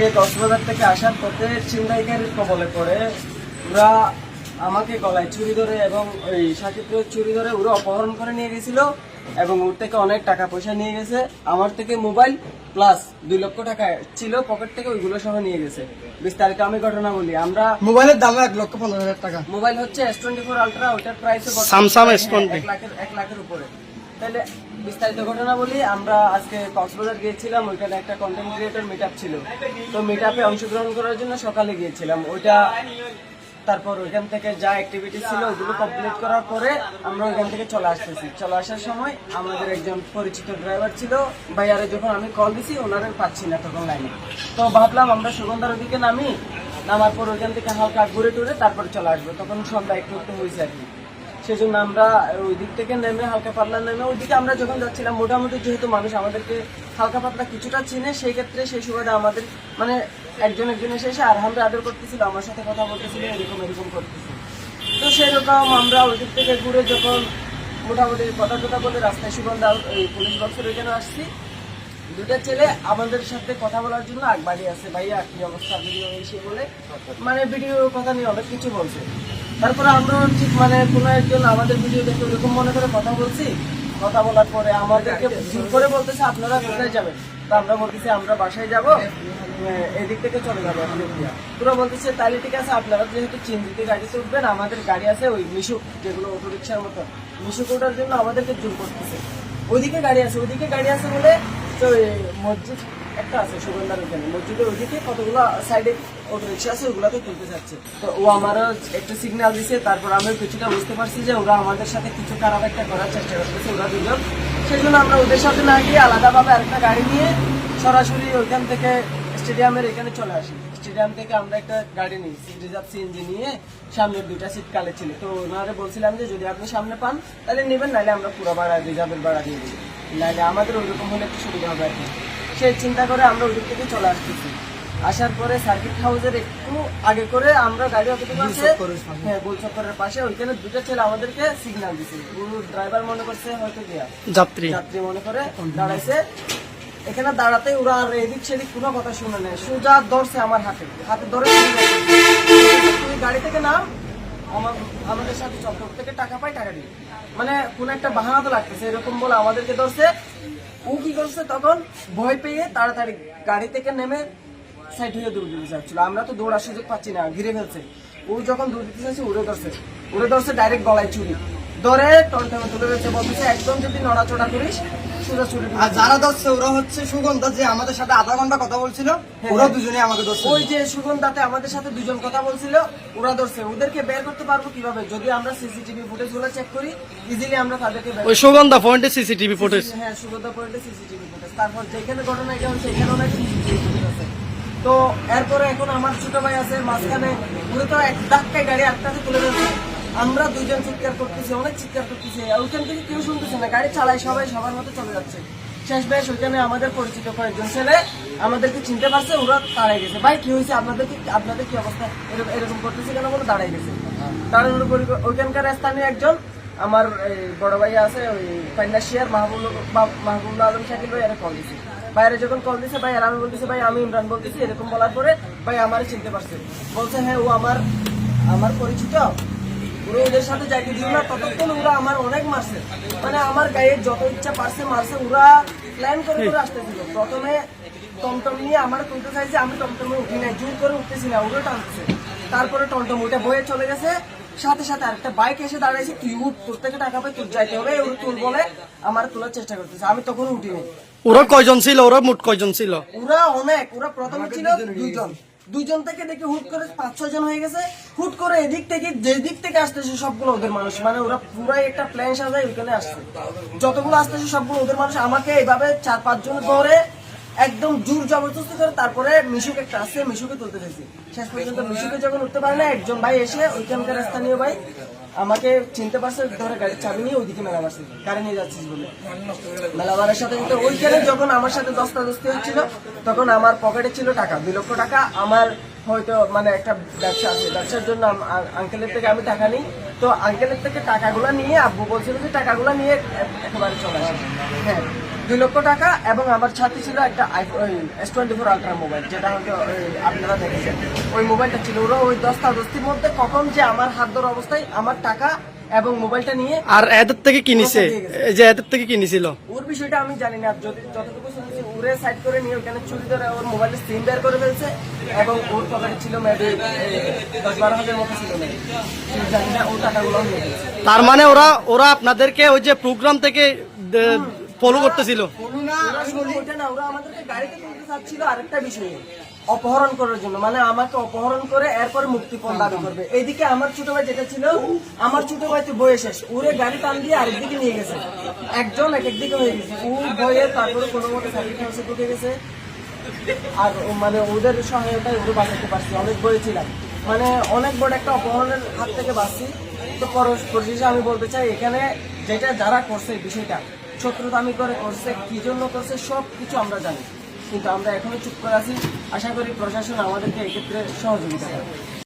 আজকে কক্সবাজার থেকে আসার পথে ছিনতাইকারীর কবলে পড়ে। ওরা আমাকে গলায় চুরি ধরে এবং ওই সাকিবকে চুরি ধরে ওরা অপহরণ করে নিয়ে গেছিল এবং ওর থেকে অনেক টাকা পয়সা নিয়ে গেছে। আমার থেকে মোবাইল প্লাস দুই লক্ষ টাকা ছিল পকেট থেকে ওইগুলো সহ নিয়ে গেছে। বিস্তারিত আমি ঘটনা বলি। আমরা মোবাইলের দাম এক লক্ষ পনেরো হাজার টাকা। মোবাইল হচ্ছে এস টোয়েন্টি ফোর আলট্রা ওটার প্রাইস Samsung S20 এক লাখের এক লাখের উপরে। তাহলে বিস্তারিত ঘটনা বলি, আমরা আজকে কক্সবাজার গিয়েছিলাম, ওইখানে একটা কন্টেন্ট ক্রিয়েটর মিট ছিল। তো মিট আপে অংশগ্রহণ করার জন্য সকালে গিয়েছিলাম। ওইটা তারপর ওইখান থেকে যা অ্যাক্টিভিটি ছিল ওগুলো কমপ্লিট করার পরে আমরা ওইখান থেকে চলে আসতেছি। চলে আসার সময় আমাদের একজন পরিচিত ড্রাইভার ছিল, ভাইয়ারে যখন আমি কল দিছি, ওনারে পাচ্ছি না তখন লাইনে তো ভাবলাম আমরা সুগন্ধার ওদিকে নামি, নামার পর ওইখান থেকে হালকা ঘুরে টুরে তারপরে চলে আসব। তখন সন্ধ্যা একটু একটু হয়েছে আর কি। সেজন্য আমরা ওই দিক থেকে নেমে হালকা পাতলা নেমে ওইদিকে আমরা যখন যাচ্ছিলাম, মোটামুটি যেহেতু মানুষ আমাদেরকে হালকা পাতলা কিছুটা চিনে, সেই ক্ষেত্রে সেই সুবাদে আমাদের মানে একজন একজন এসে এসে আরহামরা আদর করতেছিল, আমার সাথে কথা বলতেছিল, এরকম এরকম করতেছিল। তো সেরকম আমরা ওই দিক থেকে ঘুরে যখন মোটামুটি কথা টথা বলে রাস্তায় সুগন্ধা ওই পুলিশ বক্সের ওইখানে আসছি দুটা ছেলে আমাদের সাথে কথা বলার জন্য আগ বাড়ি আছে, ভাইয়া, কি অবস্থা? ভিডিও এসে বলে মানে ভিডিও কথা নিয়ে অনেক কিছু বলছে। তারপরে আমরা ঠিক মানে কোনো একজন আমাদের ভিডিও দেখে ওরকম মনে করে কথা বলছি, কথা বলার পরে আমাদেরকে জোর করে বলতেছে, আপনারা কোথায় যাবেন? তো আমরা বলতেছি, আমরা বাসায় যাব এদিক থেকে চলে যাব পুরো বলতেছে তাহলে ঠিক আছে, আপনারা যেহেতু চিন্তিতে গাড়িতে উঠবেন আমাদের গাড়ি আছে ওই মিশুক যেগুলো অটো রিক্সার মতো, মিশুক ওঠার জন্য আমাদেরকে জোর করতেছে। ওইদিকে গাড়ি আছে, ওইদিকে গাড়ি আছে বলে তো মসজিদ একটা আছে, সুগন্ধার মসজিদের ওইদিকে কতগুলো সাইডে আছে তুলতে তো ও আমারও একটা সিগন্যাল তারপর কিছুটা বুঝতে পারছি যে ওরা আমাদের সাথে কিছু খারাপ একটা করার চেষ্টা ওরা দুজন। সেই জন্য আমরা ওদের সাথে না গিয়ে আলাদাভাবে গাড়ি নিয়ে সরাসরি ওইখান থেকে স্টেডিয়ামের এখানে চলে আসি। স্টেডিয়াম থেকে আমরা একটা গাড়ি রিজার্ভ নিয়ে সামনের দুইটা সিট কালে ছিল। তো ওনারে বলছিলাম যে যদি আপনি সামনে পান, তাহলে নেবেন, নাহলে আমরা পুরো ভাড়া, রিজার্ভের ভাড়া দিয়ে দিই নাহলে আমাদের ওইরকম হলে একটু সুবিধা হবে আর কি। সেই চিন্তা করে আমরা ওই দিক থেকে চলে আসতেছি। আসার পরে সার্কিট হাউসের একটু আগে করে আমরা গাড়ি অতটুকু আছে হ্যাঁ গোল চক্করের পাশে ওইখানে দুটো ছেলে আমাদেরকে সিগন্যাল দিছে। ড্রাইভার মনে করছে হয়তো গিয়া। যাত্রী। যাত্রী মনে করে দাঁড়াইছে। এখানে দাঁড়াতে ওরা আর এদিক সেদিক কোনো কথা শুনে নেই সোজা ধরছে আমার হাতে। হাতে ধরে তুই গাড়ি থেকে নাম। আমার, আমাদের সাথে চক্কর থেকে টাকা পাই টাকা দিয়ে। মানে কোন একটা বাহানা তো লাগতেছে, এরকম বলে আমাদেরকে ধরছে। ও কি করছে তখন? ভয় পেয়ে তাড়াতাড়ি গাড়ি থেকে নেমে সাইড হয়ে দৌড় দিতে চাচ্ছিল আমরা তো দৌড়ার সুযোগ পাচ্ছি না, ঘিরে ফেলছে। ও যখন দৌড় দিতে চাচ্ছে উড়ে ধরছে। উড়ে ধরছে ডাইরেক্ট গলায় চুরি। ধরে টনটনে তুলে রয়েছে বলতেছে একদম যদি নড়াচড়া করিস সোজা চুরি আর যারা ধরছে ওরা হচ্ছে সুগন্ধা যে আমাদের সাথে আধা ঘণ্টা কথা বলছিল ওরা দুজনে আমাকে ধরছে। ওই যে সুগন্ধাতে আমাদের সাথে দুজন কথা বলছিল ওরা ধরছে। ওদেরকে বের করতে পারব কীভাবে? যদি আমরা সিসিটিভি ফুটেজগুলো চেক করি ইজিলি আমরা তাদেরকে ওই সুগন্ধা পয়েন্টে সিসিটিভি ফুটেজ। হ্যাঁ সুগন্ধা পয়েন্টে সিসিটিভি ফুটেজ। তারপর যেখানে ঘটনা এটা হচ্ছে এখানে অনেক সিসিটিভি ফুটেজ আছে। তো এরপরে এখন আমার ছোট ভাই আছে মাঝখানে পুরো তো এক ধাক্কায় গাড়ি আটটাতে তুলে দিচ্ছে আমরা দুইজন চিৎকার করতেছি, অনেক চিৎকার করতেছি। ওইখান থেকে কেউ শুনতেছে না, গাড়ি চালায় সবাই, সবার মতো চলে যাচ্ছে। শেষ বেশ ওইখানে আমাদের পরিচিত কয়েকজন ছেলে আমাদেরকে চিনতে পারছে, ওরা দাঁড়াই গেছে। ভাই, কি হয়েছে? আপনাদের কি আপনাদের কি অবস্থা? এরকম- এরকম করতেছে কেন? বলে দাঁড়াই গেছে। দাঁড়ানোর ওইখানকার স্থানীয় একজন, আমার বড় ভাই আছে, ওই ফাইনান্সিয়ার মাহবুল মাহবুবুল্লাহ আলম শাকিল ভাই, এরা কল দিছে। বাইরে যখন কল দিছে, ভাই, আর আমি বলতেছি, ভাই, আমি ইমরান বলতেছি, এরকম বলার পরে ভাই আমারে চিনতে পারছে। বলছে হ্যাঁ ও আমার আমার পরিচিত পুরো ওদের সাথে যাইতে দিও না ততক্ষণ ওরা আমার অনেক মারছে। মানে আমার গায়ে যত ইচ্ছা পারছে মারছে ওরা প্ল্যান করে করে আসতেছিল। প্রথমে টমটম নিয়ে আমার তুলতে চাইছে আমি টমটমে উঠি নাই জোর করে উঠতেছি না ওরা টানতেছে। তারপরে টমটম ওইটা বয়ে চলে গেছে সাথে সাথে আরেকটা বাইক এসে দাঁড়াইছে তুই উঠ তোর থেকে টাকা পাই তোর যাইতে হবে ওর তুল বলে আমার তোলার চেষ্টা করতেছে আমি তখন উঠিনি। ওরা কয়জন ছিল? ওরা মোট কয়জন ছিল? ওরা অনেক ওরা প্রথমে ছিল দুইজন। দুইজন থেকে দেখে হুট করে পাঁচ ছয় জন হয়ে গেছে। হুট করে এদিক থেকে যে দিক থেকে আসতেছে সবগুলো ওদের মানুষ। মানে ওরা পুরাই একটা প্ল্যান সাজায় ওইখানে আসছে। যতগুলো আসতেছে সবগুলো ওদের মানুষ। আমাকে এইভাবে চার, পাঁচজন ধরে একদম জোর জবরদস্তি করে তারপরে মিশুক একটা আসছে মিশুকে তুলতে চাইছি। শেষ পর্যন্ত মিশুকে যখন উঠতে পারে না, একজন ভাই এসে ওইখানকার স্থানীয় ভাই আমাকে চিনতে পারছে, ধরে গাড়ির চাবি নিয়ে ওইদিকে মেলা মারছে, গাড়ি নিয়ে যাচ্ছিস বলে। মেলা মেলাবারের সাথে কিন্তু ওইখানে যখন আমার সাথে দস্তা দস্তি হচ্ছিল, তখন আমার পকেটে ছিল টাকা, দুই লক্ষ টাকা। আমার হয়তো মানে একটা ব্যবসা আছে, ব্যবসার জন্য আঙ্কেলের থেকে আমি টাকা নিই। তো আঙ্কেলের থেকে টাকাগুলো নিয়ে আব্বু বলছিল যে টাকাগুলো নিয়ে একেবারে চলে আসে হ্যাঁ দুই লক্ষ টাকা এবং আমার সাথে ছিল একটা S twenty four ultra mobile যেটা হয়তো আপনারা দেখেছেন। ওই মোবাইলটা ছিল। ওরা ওই দশটা দশটির মধ্যে কখন যে আমার হাত ধরা অবস্থায় আমার টাকা এবং মোবাইলটা নিয়ে আর এদের থেকে কি নিছে? এই যে এদের থেকে কি নিছিল? ওর বিষয়টা আমি জানি না। যদি যতটুকু শুনেছি ওরে সাইড করে নিয়ে ওখানে চুরি ধরে ওর মোবাইলের সিম বের করে ফেলছে এবং ওর পকেটে ছিল মেবি দশ বারো হাজার মতো ছিল। জানি না ও টাকাগুলো তার মানে ওরা ওরা আপনাদেরকে ওই যে প্রোগ্রাম থেকে ফলো করতেছিল। ওরা ওরা অপহরণ করার জন্য। মানে আমাকে অপহরণ করে এরপর মুক্তিপণ দাবি করবে। এইদিকে আমার ছোট ভাই যেটা ছিল, আমার ছোট ভাই তো বয়ে শেষ। ওরে গাড়ি টান দিয়ে আরেকদিকে নিয়ে গেছে। একজন এক একদিকে হয়ে গেছে। ও বয়ে তারপরে কোনো মতো ঢুকে গেছে। আর মানে ওদের সহায়তায় ওদের বাঁচাতে পারছি, অনেক বলেছিলাম মানে অনেক বড় একটা অপহরণের হাত থেকে বাঁচছি। তো পর- পরিশেষে আমি বলতে চাই, এখানে যেটা যারা করছে বিষয়টা শত্রুতামি করে করছে, কি জন্য করছে সব কিছু আমরা জানি। কিন্তু আমরা এখনও চুপ করে আছি। আশা করি প্রশাসন আমাদেরকে এক্ষেত্রে সহযোগিতা করবে।